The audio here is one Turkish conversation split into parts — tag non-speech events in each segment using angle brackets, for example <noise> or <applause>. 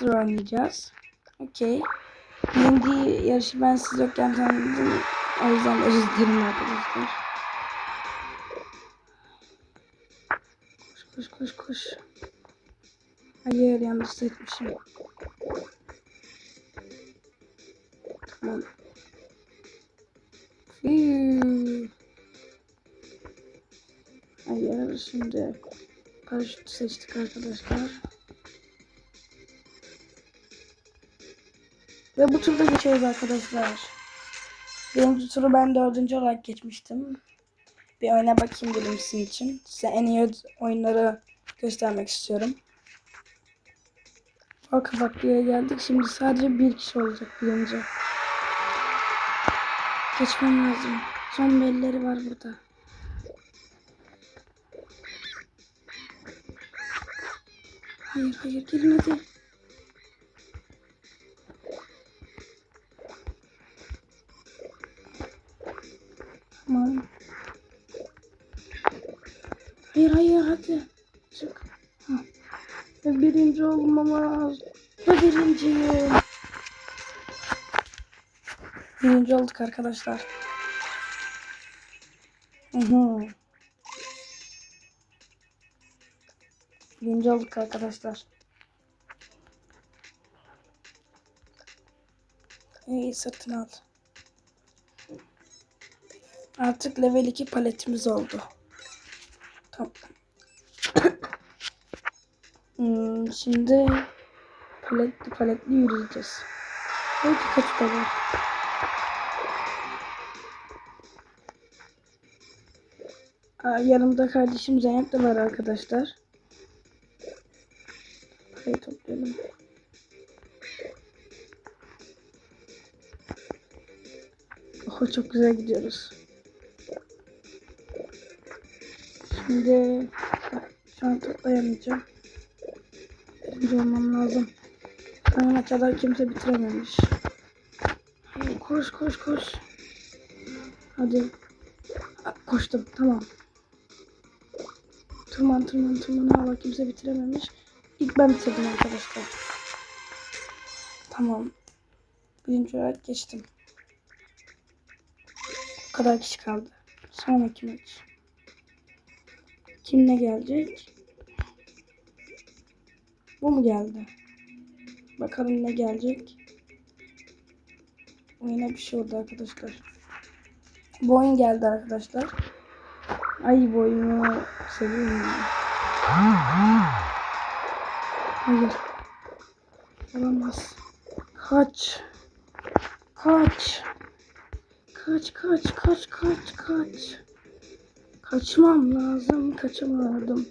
Dur oynayacağız. Okey. Birinci yarışı ben siz yokken tanıdım. O yüzden özür dilerim arkadaşlar. Koş koş koş koş. Hayır yanlış seçmişim. Tamam. Fiu. Hayır şimdi paraşütü seçtik arkadaşlar. Ve bu turda geçiyoruz arkadaşlar. Birinci turu ben dördüncü olarak geçmiştim. Bir oyuna bakayım dedim sizin için. Size en iyi oyunları göstermek istiyorum. Arka baklıya geldik. Şimdi sadece bir kişi olacak birinci. Geçmem lazım. Son belleri var burada. Hayır hayır gelin hadi. Çık. Birinci olmamız. Ve birinciyim. Birinci olduk arkadaşlar. Hı. Birinci olduk arkadaşlar. İyi sırtını al. Artık level 2 paletimiz oldu. Tamam. Hmm, şimdi paletli paletli yürüyeceğiz. Belki kaç var. Aa, yanımda kardeşim Zeynep de var arkadaşlar. Parayı toplayalım. Oh çok güzel gidiyoruz. Şimdi şu an toplayamayacağım. Olmam lazım. Ana kadar kimse bitirememiş. Koş koş koş. Hadi. Koştum tamam. Tırman tırman tırman ama kimse bitirememiş. İlk ben bitirdim arkadaşlar. Tamam. Birinci olarak geçtim. Bu kadar kişi kaldı. Sonraki maç. Kim ne gelecek? Bu mu geldi? Bakalım ne gelecek. Oyuna bir şey oldu arkadaşlar. Bu oyun geldi arkadaşlar. Ay bu oyunu seviyorum. Hayır. Olamaz. Kaç. Kaç. Kaç kaç kaç kaç kaç. Kaçmam lazım. Kaçamadım.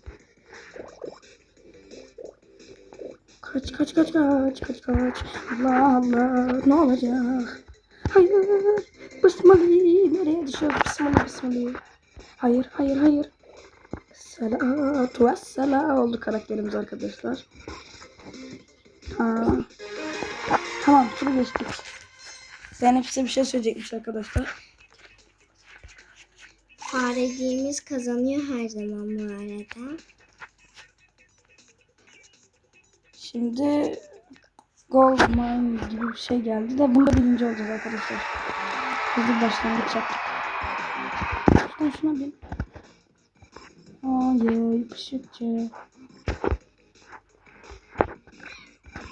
Kaç kaç kaç kaç kaç kaç. Allah Allah ne olacak? Hayır. Bismillah. Nereye düşüyoruz? Bismillah bismillah. Hayır hayır hayır. Salatu vesselam oldu karakterimiz arkadaşlar. Ha. Tamam turu geçtik. Zeynep size bir şey söyleyecekmiş arkadaşlar. Fareciğimiz kazanıyor her zaman bu arada. Şimdi Gold Mine gibi bir şey geldi de bunda birinci olacağız arkadaşlar. Hızlı başlangıç yaptık. Şuna şuna bin. Hayır yapışıkçı.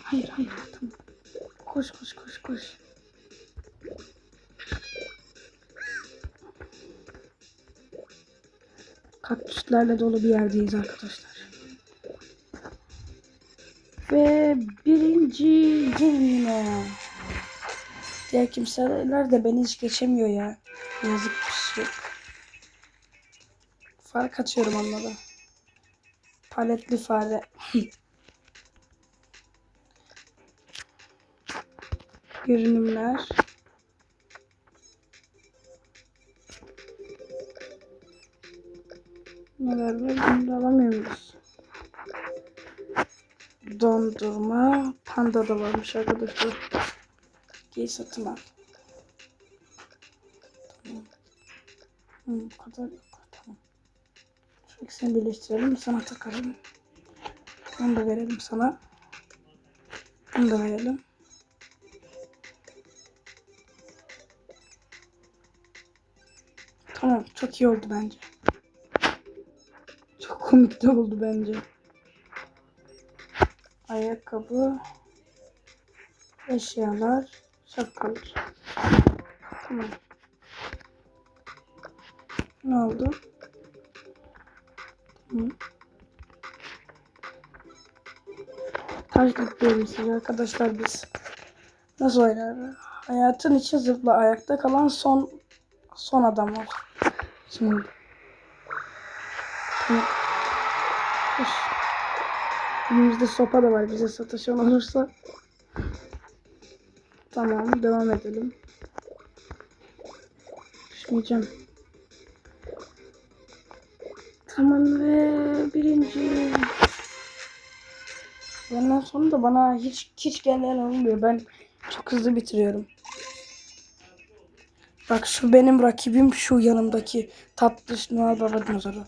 Hayır hayır tamam. Koş koş koş koş. Kaktüslerle dolu bir yerdeyiz arkadaşlar. Ve birinci yine. Diğer kimseler de beni hiç geçemiyor ya. Yazık bir şey. Fark atıyorum onlara. Paletli fare. <laughs> Görünümler. Neler var? Bunu da alamıyoruz. Dondurma. Panda da varmış arkadaşlar. Giy satın al. Tamam. Hı, bu kadar yok. Tamam. Şu ikisini birleştirelim. Sana takarım. Onu da verelim sana. Bunu da verelim. Tamam çok iyi oldu bence. Çok komik de oldu bence. Ayakkabı, eşyalar, şapkalar. Tamam. Ne oldu? Tamam. Diyelim size arkadaşlar biz. Nasıl oynar? Hayatın içi zıpla ayakta kalan son son adam var. Şimdi. Tamam. Hoş. Elimizde sopa da var bize sataşan olursa. Tamam devam edelim. Düşmeyeceğim. Tamam ve birinci. Ondan sonra da bana hiç hiç gelen olmuyor. Ben çok hızlı bitiriyorum. Bak şu benim rakibim şu yanımdaki tatlı Noel Baba dinozoru.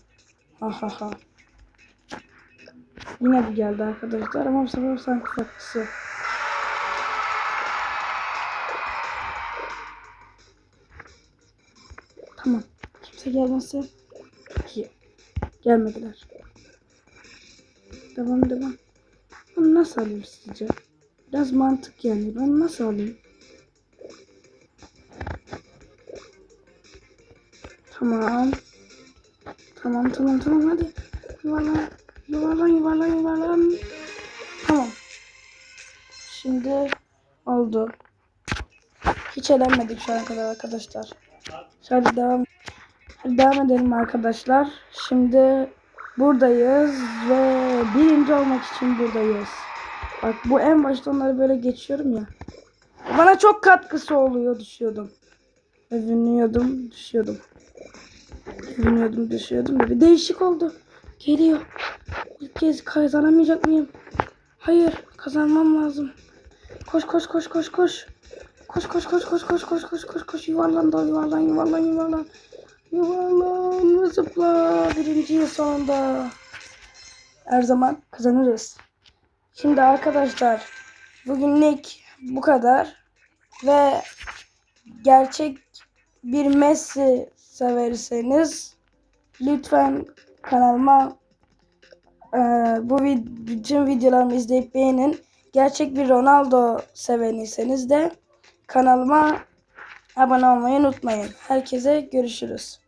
Ha ha ha. Yine bu geldi arkadaşlar ama bu sefer sanki farklısı. Tamam. Kimse gelmezse iyi. Gelmediler. Devam devam. Onu nasıl alayım sizce? Biraz mantık yani. Ben nasıl alayım? Tamam. Tamam tamam tamam hadi. Yuvarlan. Yuvarlan yuvarlan yuvarlan. Tamam. Şimdi oldu. Hiç eğlenmedik şu ana kadar arkadaşlar. Hadi devam. Hadi devam edelim arkadaşlar. Şimdi buradayız ve birinci olmak için buradayız. Bak bu en başta onları böyle geçiyorum ya. Bana çok katkısı oluyor düşüyordum. Övünüyordum düşüyordum. Övünüyordum düşüyordum. Bir değişik oldu. Geliyor. Kez kazanamayacak mıyım? Hayır kazanmam lazım. Koş koş koş koş koş. Koş koş koş koş koş koş koş koş koş yuvarlan da yuvarlan yuvarlan yuvarlan. Yuvarlan zıpla birinciyi sonunda. Her zaman kazanırız. Şimdi arkadaşlar bugünlük bu kadar ve gerçek bir Messi severseniz lütfen kanalıma e, bu bütün videolarımı izleyip beğenin. Gerçek bir Ronaldo seveniyseniz de kanalıma abone olmayı unutmayın. Herkese görüşürüz.